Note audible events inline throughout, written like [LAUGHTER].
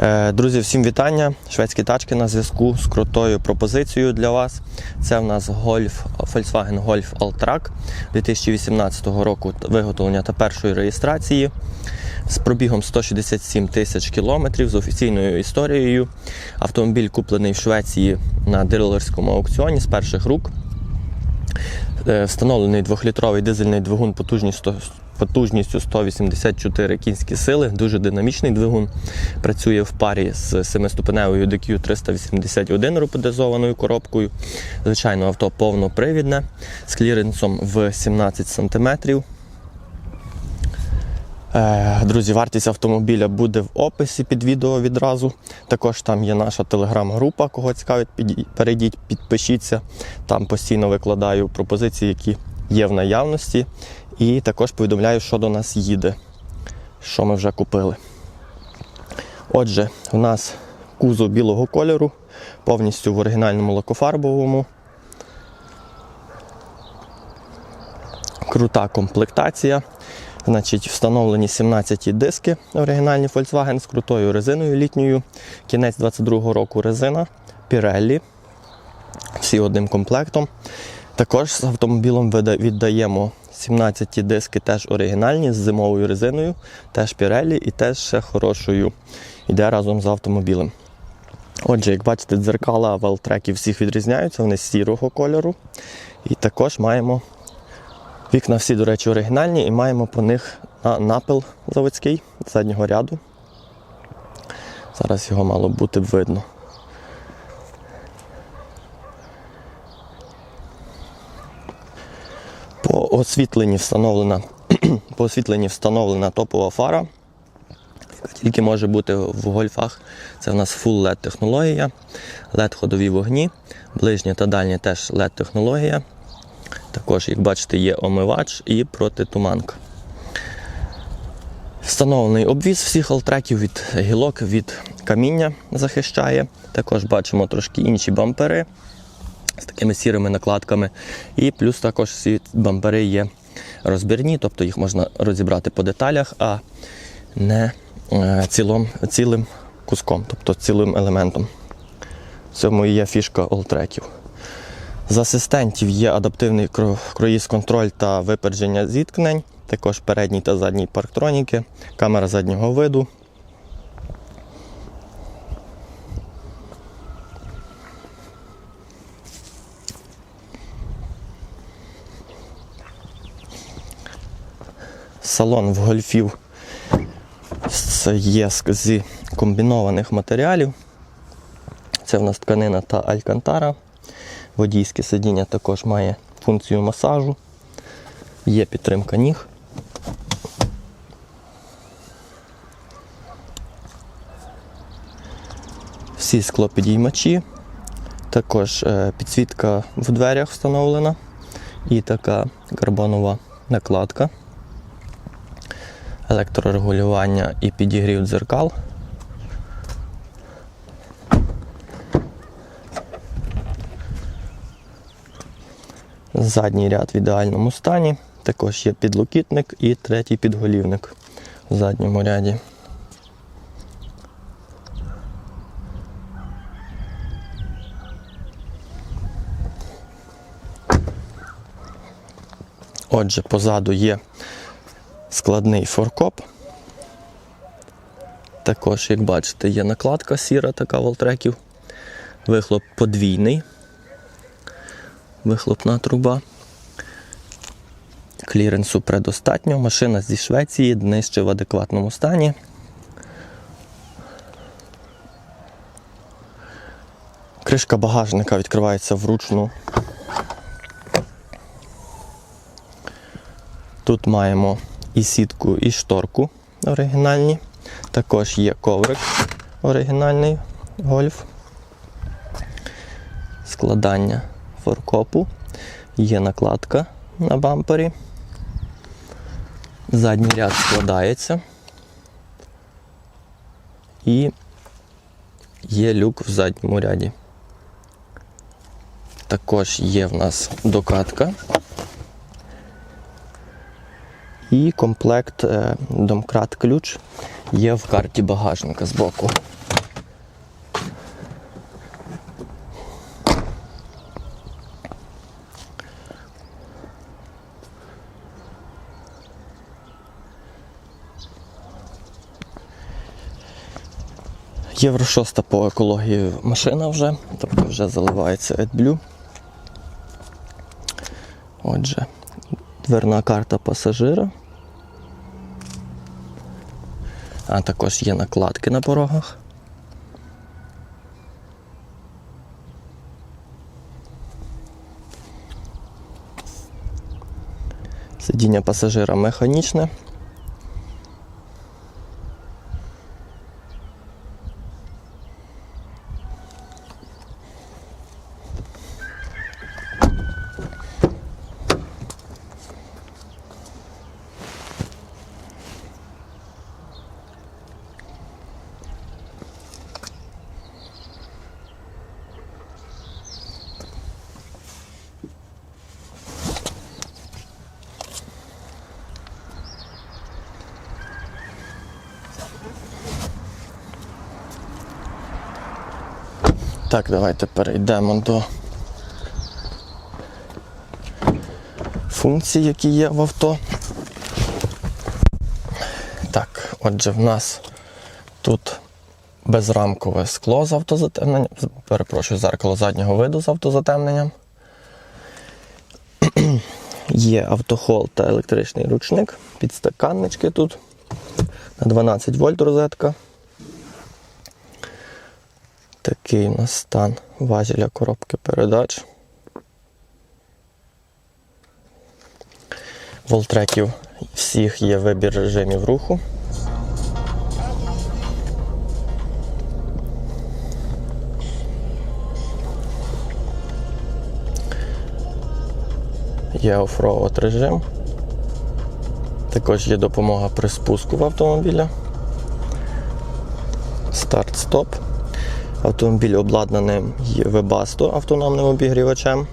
Е, Друзі, всім вітання. Шведські тачки на зв'язку з крутою пропозицією для вас. Це в нас Golf, Volkswagen Golf Alltrack 2018 року виготовлення та першої реєстрації з пробігом 167 тисяч кілометрів з офіційною історією. Автомобіль куплений в Швеції на дилерському аукціоні з перших рук. Е, Встановлений двохлітровий дизельний двигун потужністю потужністю 184 кінські сили, дуже динамічний двигун. Працює в парі з 7-ступеневою DQ 381 роботизованою коробкою. Звичайно, авто повнопривідне з кліренсом в 17 см. Е, Друзі, вартість автомобіля буде в описі під відео відразу. Також там є наша телеграм-група. Кого цікавить, перейдіть, підпишіться. Там постійно викладаю пропозиції, які є в наявності. І також повідомляю, що до нас їде, що ми вже купили. Отже, у нас кузов білого кольору, повністю в оригінальному лакофарбовому. Крута комплектація. Значить, встановлені 17 диски оригінальні Volkswagen з крутою резиною літньою. Кінець 22-го року резина Pirelli. Всі одним комплектом. Також з автомобілем віддаємо 17 диски теж оригінальні з зимовою резиною, теж Pirelli і теж ще хорошою. Йде разом з автомобілем. Отже, як бачите, дзеркала в всіх відрізняються, вони сірого кольору. І також маємо Вікна всі, до речі, оригінальні і маємо по них напил заводський заднього ряду. Зараз його мало бути видно. По освітленні встановлена, [CLEARS THROAT] по освітленні встановлена топова фара, яка тільки може бути в гольфах. Це в нас Full LED технологія, LED ходові вогні, ближнє та дальнє теж LED технологія. Також, як бачите, є омивач і протитуманка. Встановлений обвіз всіх алтреків від гілок від каміння захищає. Також бачимо трошки інші бампери з такими сірими накладками. І плюс також всі бампери є розбірні, тобто їх можна розібрати по деталях, а не е, цілом, цілим куском, тобто цілим елементом. В цьому і є фішка олтреків. З асистентів є адаптивний круїз-контроль та випередження зіткнень, також передній та задній парктроніки, камера заднього виду. Салон в гольфів є з комбінованих матеріалів. Це в нас тканина та алькантара. Водійське сидіння також має функцію масажу, є підтримка ніг. Всі склопідіймачі, також е, підсвітка в дверях встановлена і така карбонова накладка, електрорегулювання і підігрів дзеркал. Задній ряд в ідеальному стані. Також є підлокітник і третій підголівник в задньому ряді. Отже, позаду є складний форкоп. Також, як бачите, є накладка сіра така волтреків. Вихлоп подвійний вихлопна труба. Кліренсу предостатньо. Машина зі Швеції, днище в адекватному стані. Кришка багажника відкривається вручну. Тут маємо і сітку, і шторку оригінальні. Також є коврик оригінальний гольф. Складання форкопу. Є накладка на бампері. Задній ряд складається. І є люк в задньому ряді. Також є в нас докатка. І комплект е, домкрат-ключ є в карті багажника з боку. Євро 6 по екології машина вже, тобто вже заливається AdBlue. Отже, дверна карта пасажира. А також є накладки на порогах. Сидіння пасажира механічне. Так, давайте перейдемо до функцій, які є в авто. Так, отже, в нас тут безрамкове скло з автозатемненням, перепрошую, зеркало заднього виду з автозатемненням. [CLEARS THROAT] Є автохол та електричний ручник, підстаканнички тут на 12 вольт розетка. Такий у нас стан важеля коробки передач. Волтреків всіх є вибір режимів руху. Є оффроуд режим. Також є допомога при спуску в автомобіля. Старт-стоп. Автомобіль обладнаний Webasto автономним обігрівачем.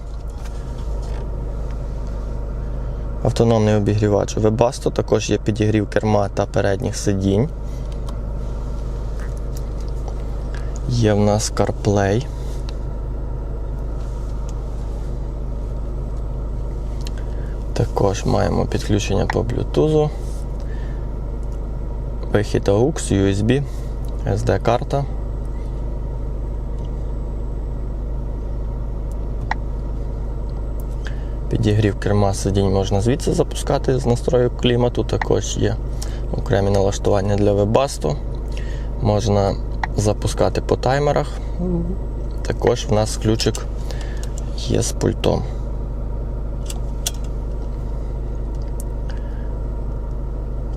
Автономний обігрівач Webasto, також є підігрів керма та передніх сидінь. Є в нас CarPlay. Також маємо підключення по Bluetooth, вихід AUX, USB, SD-карта. Підігрів керма сидінь можна звідси запускати з настрою клімату. Також є окремі налаштування для вебасту. Можна запускати по таймерах. Також в нас ключик є з пультом.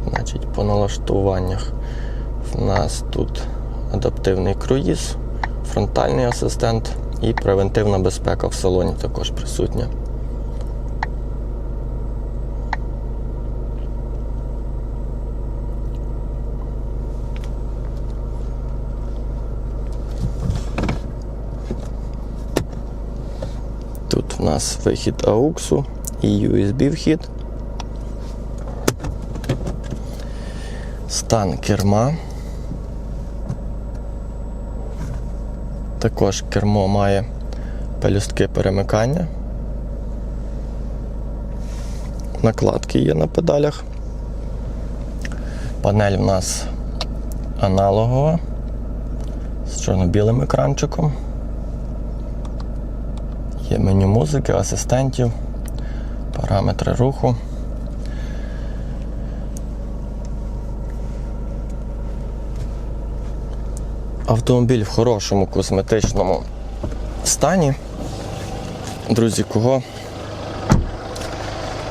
Значить, по налаштуваннях в нас тут адаптивний круїз, фронтальний асистент і превентивна безпека в салоні також присутня. Тут в нас вихід AUX і USB вхід. Стан керма. Також кермо має пелюстки перемикання. Накладки є на педалях. Панель в нас аналогова з чорно-білим екранчиком. Є меню музики, асистентів, параметри руху. Автомобіль в хорошому косметичному стані. Друзі, кого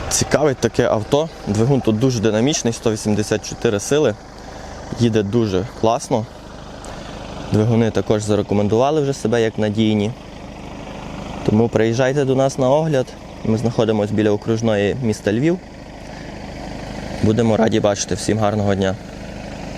цікавить таке авто. Двигун тут дуже динамічний, 184 сили. Їде дуже класно. Двигуни також зарекомендували вже себе як надійні. Тому приїжджайте до нас на огляд. Ми знаходимося біля окружної міста Львів. Будемо раді бачити. Всім гарного дня.